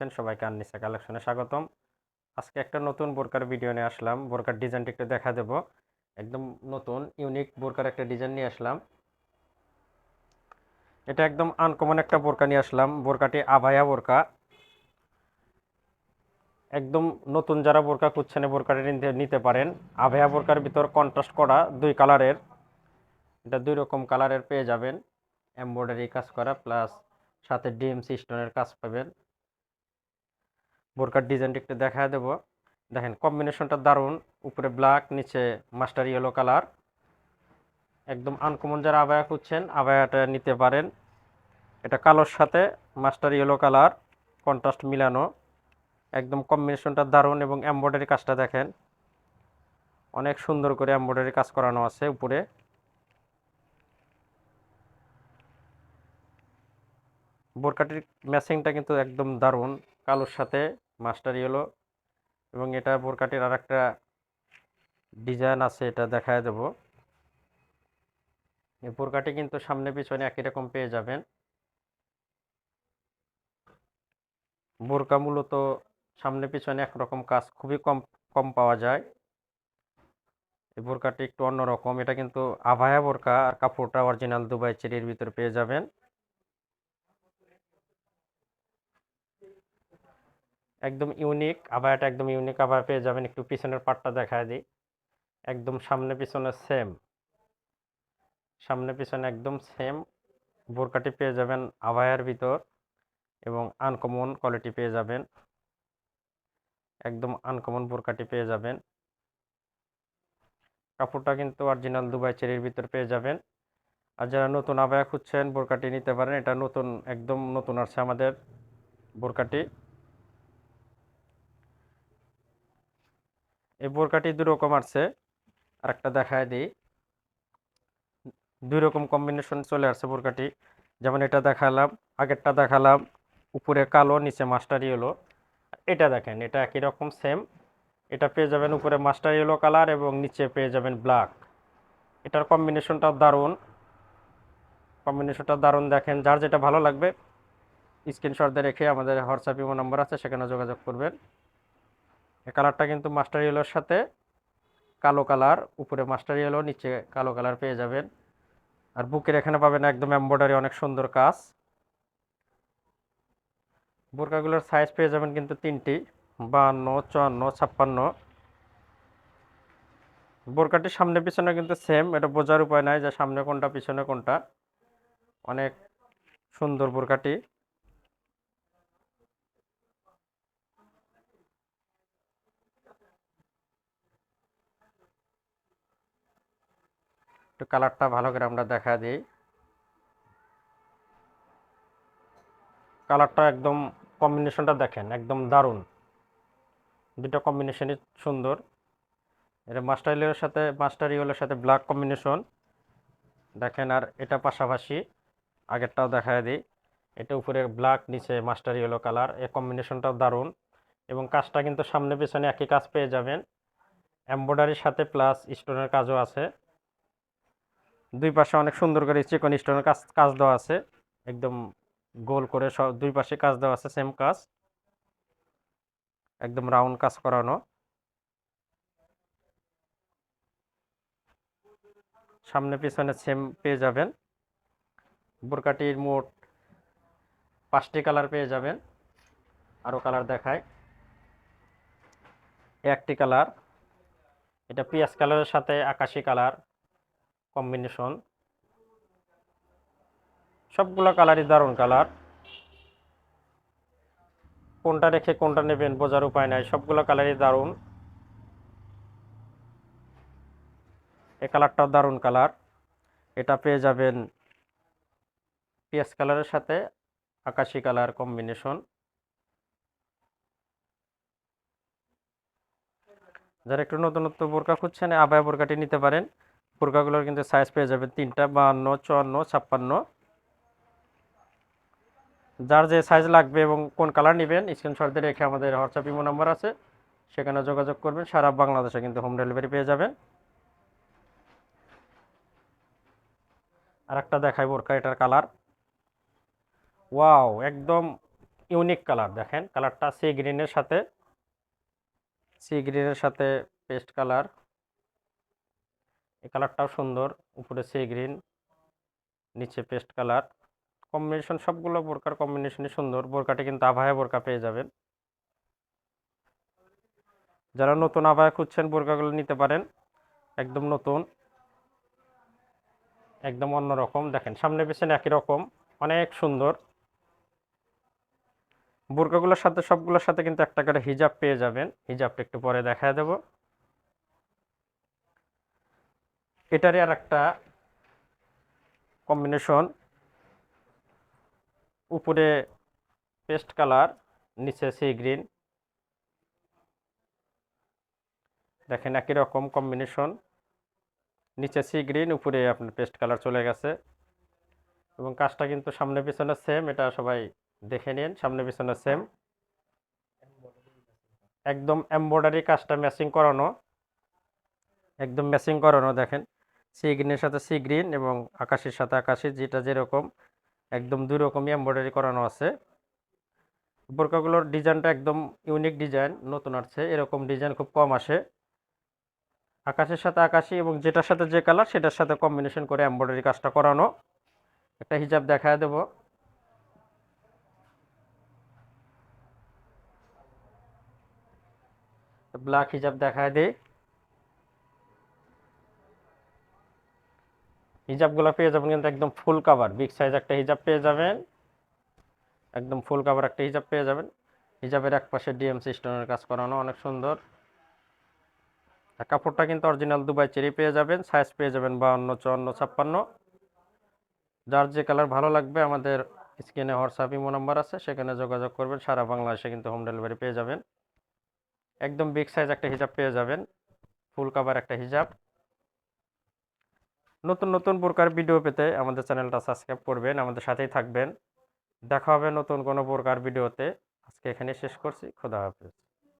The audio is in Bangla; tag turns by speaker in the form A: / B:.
A: দেখছেন, সবাইকে আননিসা কালেকশনে স্বাগতম। আজকে একটা নতুন বোরকার ভিডিও নিয়ে আসলাম। বোরকার ডিজাইনটা একটু দেখা দেব। একদম নতুন, ইউনিক বোরকার একটা ডিজাইন নিয়ে আসলাম। এটা একদম আনকমন একটা বোরকা নিয়ে আসলাম। বোরকাটি আভায়া বোরকা। একদম নতুন যারা বোরকা খুঁজছেন বোরকাটি নিতে পারেন। আভায়া বোরকার ভিতর কন্ট্রাস্ট করা, দুই কালারের। এটা দুই রকম কালারের পেয়ে যাবেন। এমব্রয়ডারি কাজ করা, প্লাস সাথে ডিএমসি স্টোনের কাজ পাবেন। বোরকার ডিজাইনটা একটু দেখা দেব। দেখেন কম্বিনেশনটা দারুণ। উপরে ব্ল্যাক নিচে মাস্টার ইয়েলো কালার একদম আনকমন যারা আবায়া খুঁজছেন, আবায়াটা নিতে পারেন। এটা কালোর সাথে মাস্টার ইয়েলো কালার কন্ট্রাস্ট মিলানো। একদম কম্বিনেশনটা দারুণ এবং এমব্রয়ডারি কাজটা দেখেন। অনেক সুন্দর করে এমব্রয়ডারি কাজ করানো আছে উপরে। বোরকাটির ম্যাচিংটা কিন্তু একদম দারুণ। কালোর সাথে মাস্টার ইয়েলো এবং এটা বোরকাটির আর একটা ডিজাইন আছে, এটা দেখায় দেব। এই বোরকাটি কিন্তু সামনে পিছনে একই রকম পেয়ে যাবেন। বোরকা মূলত সামনে পিছনে একরকম কাজ, খুবই কম কম পাওয়া যায়। এই বোরকাটি একটু অন্যরকম, এটা কিন্তু আভায়া বোরকা আর কাপড়টা অরিজিনাল দুবাই চেরির ভিতরে পেয়ে যাবেন। একদম ইউনিক আবার এটা একদম ইউনিক আবার পেয়ে যাবেন একটু পিছনের পাটটা দেখায় দিই। একদম সামনে পিছনে সেম সামনে পিছনে একদম সেম বোরকাটি পেয়ে যাবেন আভায়ার ভিতর এবং আনকমন কোয়ালিটি পেয়ে যাবেন। একদম আনকমন বোরকাটি পেয়ে যাবেন। কাপড়টা কিন্তু অরিজিনাল দুবাই চেরির ভিতর পেয়ে যাবেন। আর যারা নতুন আবায়া খুঁজছেন বোরকাটি নিতে পারেন, এটা নতুন, একদম নতুন আসছে আমাদের বোরকাটি। এই বোরকাটি দুই রকম আসছে আর একটা দেখায় দিই। দুই রকম কম্বিনেশন চলে আসছে বোরকাটি। যেমন এটা দেখালাম, আগেরটা দেখালাম, উপরে কালো, নিচে মাস্টার ইয়েলো এটা দেখেন, এটা একই রকম সেম এটা পেয়ে যাবেন উপরে মাস্টার ইয়েলো কালার এবং নিচে পেয়ে যাবেন ব্ল্যাক এটার কম্বিনেশনটা দারুণ। কম্বিনেশনটা দারুণ দেখেন। যার যেটা ভালো লাগবে স্ক্রিনশট দিয়ে রেখে আমাদের হোয়াটসঅ্যাপ ইমো নম্বর আছে, সেখানে যোগাযোগ করবেন। এই কালারটা কিন্তু মাস্টার ইয়েলোর সাথে কালো কালার, উপরে মাস্টার ইয়েলো, নিচে কালো কালার পেয়ে যাবেন। আর বুকের এখানে পাবেন একদম এম্বয়ডারি অনেক সুন্দর কাজ। বোরকাগুলোর সাইজ পেয়ে যাবেন কিন্তু তিনটি, বাহান্ন, চুয়ান্ন, ছাপ্পান্ন। বোরকাটির সামনে পিছনে কিন্তু সেম এটা বোঝার উপায় নাই যে সামনে কোনটা, পিছনে কোনটা। অনেক সুন্দর বোরকাটি। একটু কালারটা ভালো করে আমরা দেখা দিই। কালারটা একদম কম্বিনেশনটা দেখেন, একদম দারুণ। দুটো কম্বিনেশনই সুন্দর। এটা মাস্টার সাথে মাস্টার ইয়েলোর সাথে ব্ল্যাক কম্বিনেশন দেখেন আর এটা পাশাপাশি আগেরটাও দেখা দিই। এটা উপরে ব্ল্যাক নিচে মাস্টার ইয়েলো কালার এই কম্বিনেশনটাও দারুণ। এবং কাজটা কিন্তু সামনে পেছনে একই কাজ পেয়ে যাবেন। এমব্রয়ডারির সাথে প্লাস স্টোনের কাজও আছে। দুই পাশে অনেক সুন্দর করে চিকন স্টোনের কাজ কাজ দেওয়া আছে। একদম গোল করে সব দুই পাশে কাজ দেওয়া আছে সেম কাজ। একদম রাউন্ড কাজ করানো। সামনে পিছনে সেম পেয়ে যাবেন। বোরকাটির মোট পাঁচটি কালার পেয়ে যাবেন। আরও কালার দেখায় একটি কালার। এটা পিঁয়াজ কালারের সাথে আকাশি কালার। কম্বিনেশন। সবগুলো কালারই দারুণ কালার। কোনটা রেখে কোনটা নেবেন বোঝার উপায় নাই, সবগুলো কালারই দারুণ। এই কালারটাও দারুণ কালার। এটা পেয়ে যাবেন পিঁয়াজ কালারের সাথে আকাশি কালার কম্বিনেশন। যারা একটু নতুনত্ব বোরকা খুঁজছেন, আবায় বোরকাটি নিতে পারেন। বোরকাগুলোর কিন্তু সাইজ পেয়ে যাবেন তিনটা, বাহান্ন, চুয়ান্ন, ছাপ্পান্ন। যার যে সাইজ লাগবে এবং কোন কালার নেবেন স্ক্রিনশট দিয়ে রেখে আমাদের হোয়াটসঅ্যাপ ইমো নাম্বার আছে। সেখানে যোগাযোগ করবেন, সারা বাংলাদেশে কিন্তু হোম ডেলিভারি পেয়ে যাবেন। আর একটা দেখাই বোরকা, এটার কালার ওয়াও একদম ইউনিক কালার দেখেন। কালারটা সি গ্রিনের সাথে সি গ্রিনের সাথে পেস্ট কালার এই কালারটাও সুন্দর, উপরে সি গ্রিন নিচে পেস্ট কালার কম্বিনেশন সবগুলো বোরকার কম্বিনেশনই সুন্দর, বোরকাটি কিন্তু আভায়া বোরকা পেয়ে যাবেন। যারা নতুন আভায়া খুঁজছেন বোরকাগুলো নিতে পারেন, একদম নতুন, একদম অন্যরকম দেখেন, সামনে পেছনে একই রকম, অনেক সুন্দর। বোরকাগুলোর সাথে সবগুলোর সাথে কিন্তু একটা করে হিজাব পেয়ে যাবেন, হিজাবটা একটু পরে দেখায় দেব। এটারই আর একটা কম্বিনেশন উপরে পেস্ট কালার নিচে সি গ্রিন দেখেন একই রকম কম্বিনেশন নিচে সি গ্রিন উপরে আপনার পেস্ট কালার চলে গেছে। এবং কাজটা কিন্তু সামনে পিছনে সেম এটা সবাই দেখে নিন, সামনে পিছনে সেম একদম এমব্রয়ডারি কাজটা ম্যাচিং করানো। একদম ম্যাচিং করানো, দেখেন। সি গ্রিনের সাথে সি গ্রিন এবং আকাশের সাথে আকাশি যেটা যেরকম, একদম দুই রকমই এমব্রয়ডারি করানো আছে। বোরকাগুলোর ডিজাইনটা একদম ইউনিক ডিজাইন, নতুন আসছে, এরকম ডিজাইন খুব কম আসে। আকাশের সাথে আকাশি এবং যেটার সাথে যে কালার, সেটার সাথে কম্বিনেশন করে এমব্রয়ডারি কাজটা করানো। একটা হিজাব দেখায় দেব। ব্ল্যাক হিজাব দেখায় দিই। হিজাবগুলো পেয়ে যাবেন কিন্তু একদম ফুল কাভার বিগ সাইজ একটা হিজাব পেয়ে যাবেন। একদম ফুল কাভার একটা হিজাব পেয়ে যাবেন। হিজাবের এক পাশে ডিএমসি স্টোনের কাজ করানো অনেক সুন্দর। কাপড়টা কিন্তু অরিজিনাল দুবাই চেরি পেয়ে যাবেন সাইজ পেয়ে যাবেন বাউন্ন চুয়ান্ন, ছাপ্পান্ন। যার যে কালার ভালো লাগবে আমাদের স্ক্রিনে হোয়াটসঅ্যাপ ইমো নাম্বার আছে, সেখানে যোগাযোগ করবেন, সারা বাংলাদেশে কিন্তু হোম ডেলিভারি পেয়ে যাবেন। একদম বিগ সাইজ একটা হিজাব পেয়ে যাবেন ফুল কাভার একটা হিজাব। নতুন নতুন প্রকার ভিডিও পেতে আমাদের চ্যানেলটা সাবস্ক্রাইব করবেন, আমাদের সাথেই থাকবেন। দেখা হবে নতুন কোনো প্রকার ভিডিওতে আজকে এখানে শেষ করছি। খোদা হাফেজ।